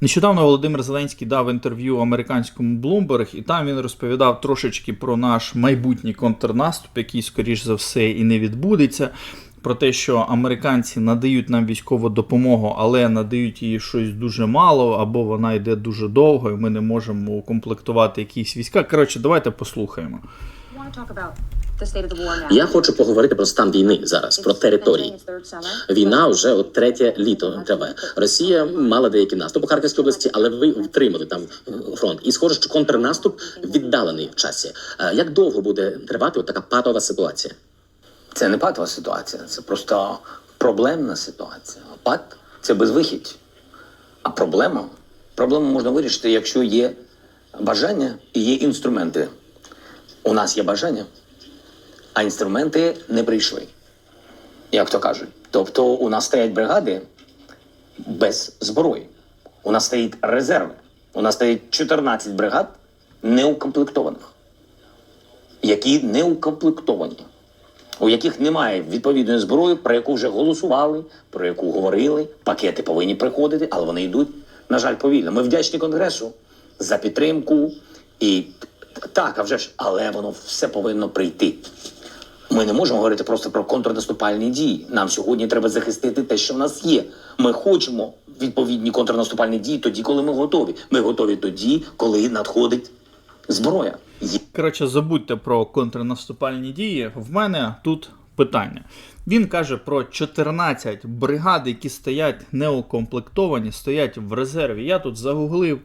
Нещодавно Володимир Зеленський дав інтерв'ю американському Bloomberg, і там він розповідав трошечки про наш майбутній контрнаступ, який, скоріш за все, і не відбудеться. Про те, що американці надають нам військову допомогу, але надають її щось дуже мало, або вона йде дуже довго, і ми не можемо укомплектувати якісь війська. Коротше, давайте послухаємо. Я хочу поговорити про стан війни зараз, про території. Війна вже от третє літо триває. Росія мала деякий наступ у Харківській області, але ви втримали там фронт. І схоже, що контрнаступ віддалений в часі. Е, Як довго буде тривати от така патова ситуація? Це не патова ситуація, це просто проблемна ситуація. Пат це безвихідь. А проблема? Проблему можна вирішити, якщо є бажання і є інструменти. У нас є бажання, а інструменти не прийшли. Як то кажуть. Тобто у нас стоять бригади без зброї. У нас стоїть резерви. У нас стоїть 14 бригад неукомплектованих, які не укомплектовані у яких немає відповідної зброї, про яку вже голосували, про яку говорили. Пакети повинні приходити, але вони йдуть, на жаль, повільно. Ми вдячні Конгресу за підтримку і так, а вже ж, але воно все повинно прийти. Ми не можемо говорити просто про контрнаступальні дії. Нам сьогодні треба захистити те, що в нас є. Ми хочемо відповідні контрнаступальні дії тоді, коли ми готові. Ми готові тоді, коли надходить зброя. Коротше, забудьте про контрнаступальні дії. В мене тут питання. Він каже про 14 бригад, які стоять неукомплектовані, стоять в резерві. Я тут загуглив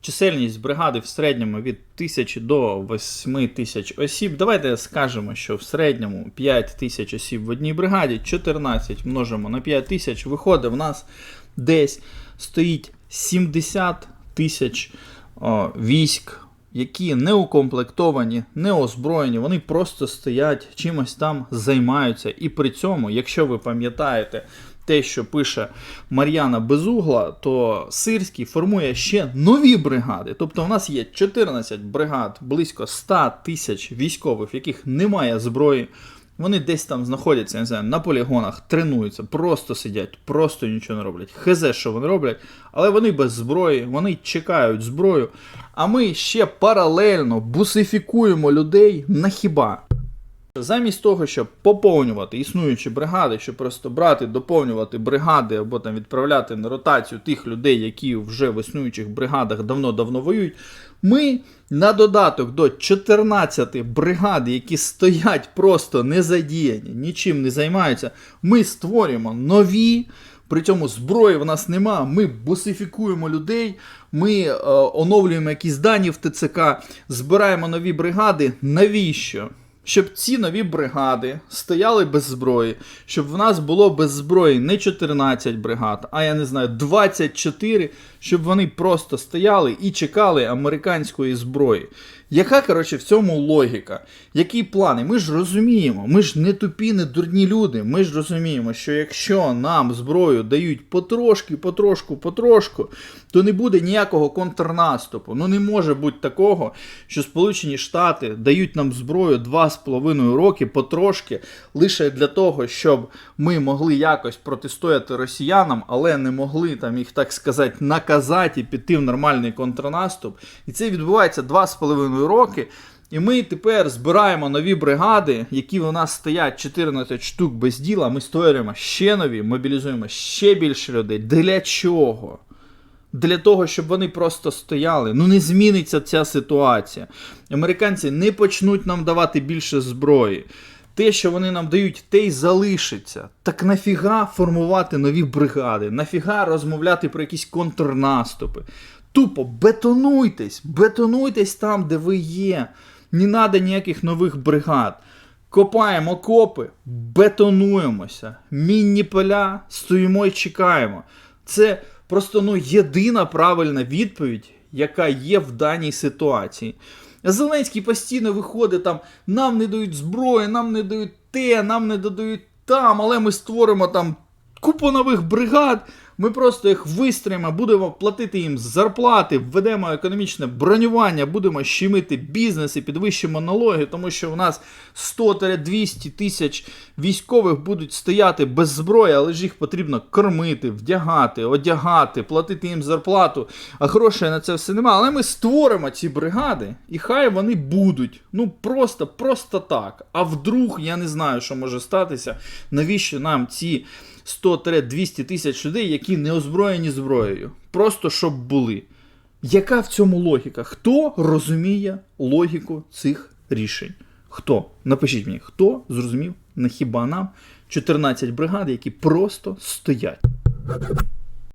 чисельність бригади в середньому від 1000 до 8 тисяч осіб. Давайте скажемо, що в середньому 5 тисяч осіб в одній бригаді, 14 множимо на 5 тисяч, виходить в нас десь стоїть 70 тисяч військ які не укомплектовані, не озброєні, вони просто стоять, чимось там займаються. І при цьому, якщо ви пам'ятаєте те, що пише Мар'яна Безугла, то Сирський формує ще нові бригади. Тобто, у нас є 14 бригад, близько 100 тисяч військових, в яких немає зброї. Вони десь там знаходяться, не знаю, на полігонах, тренуються, просто сидять, просто нічого не роблять. Хезе, що вони роблять, але вони без зброї, вони чекають зброю. А ми ще паралельно бусифікуємо людей на хіба. Замість того, щоб поповнювати існуючі бригади, щоб просто брати, доповнювати бригади або там відправляти на ротацію тих людей, які вже в існуючих бригадах давно-давно воюють, ми на додаток до 14 бригад, які стоять просто незадіяні, нічим не займаються, ми створюємо нові. При цьому зброї в нас нема. Ми бусифікуємо людей, ми е, оновлюємо якісь дані в ТЦК, збираємо нові бригади. Навіщо? Щоб ці нові бригади стояли без зброї, щоб в нас було без зброї не 14 бригад, а я не знаю, 24, щоб вони просто стояли і чекали американської зброї. Яка, коротше, в цьому логіка? Які плани? Ми ж розуміємо, ми ж не тупі, не дурні люди. Ми ж розуміємо, що якщо нам зброю дають потрошки, потрошку, потрошку, то не буде ніякого контрнаступу. Ну не може бути такого, що Сполучені Штати дають нам зброю 2,5 роки потрошки, лише для того, щоб ми могли якось протистояти росіянам, але не могли там їх, так сказати, наказати і піти в нормальний контрнаступ. І це відбувається 2,5 роки. І ми тепер збираємо нові бригади, які у нас стоять 14 штук без діла. Ми створюємо ще нові, мобілізуємо ще більше людей. Для чого? Для того, щоб вони просто стояли. Ну не зміниться ця ситуація. Американці не почнуть нам давати більше зброї. Те, що вони нам дають, те й залишиться. Так нафіга формувати нові бригади? Нафіга розмовляти про якісь контрнаступи? Тупо бетонуйтесь, бетонуйтесь там, де ви є. Не треба ніяких нових бригад. Копаємо окопи, бетонуємося. Мінні поля, стоїмо і чекаємо. Це просто ну, єдина правильна відповідь, яка є в даній ситуації. Зеленський постійно виходить там, нам не дають зброї, нам не дають те, нам не додають там, але ми створимо там купу нових бригад. Ми просто їх вистроїмо, будемо платити їм зарплати, введемо економічне бронювання, будемо щемити бізнес і підвищимо налоги, тому що у нас 100-200 тисяч військових будуть стояти без зброї, але ж їх потрібно кормити, вдягати, одягати, платити їм зарплату, а грошей на це все немає. Але ми створимо ці бригади, і хай вони будуть. Ну просто, просто так. А вдруг я не знаю, що може статися. Навіщо нам ці 100-200 тисяч людей, які не озброєні зброєю? Просто щоб були. Яка в цьому логіка? Хто розуміє логіку цих рішень? Хто? Напишіть мені, хто зрозумів, на хіба нам 14 бригад, які просто стоять.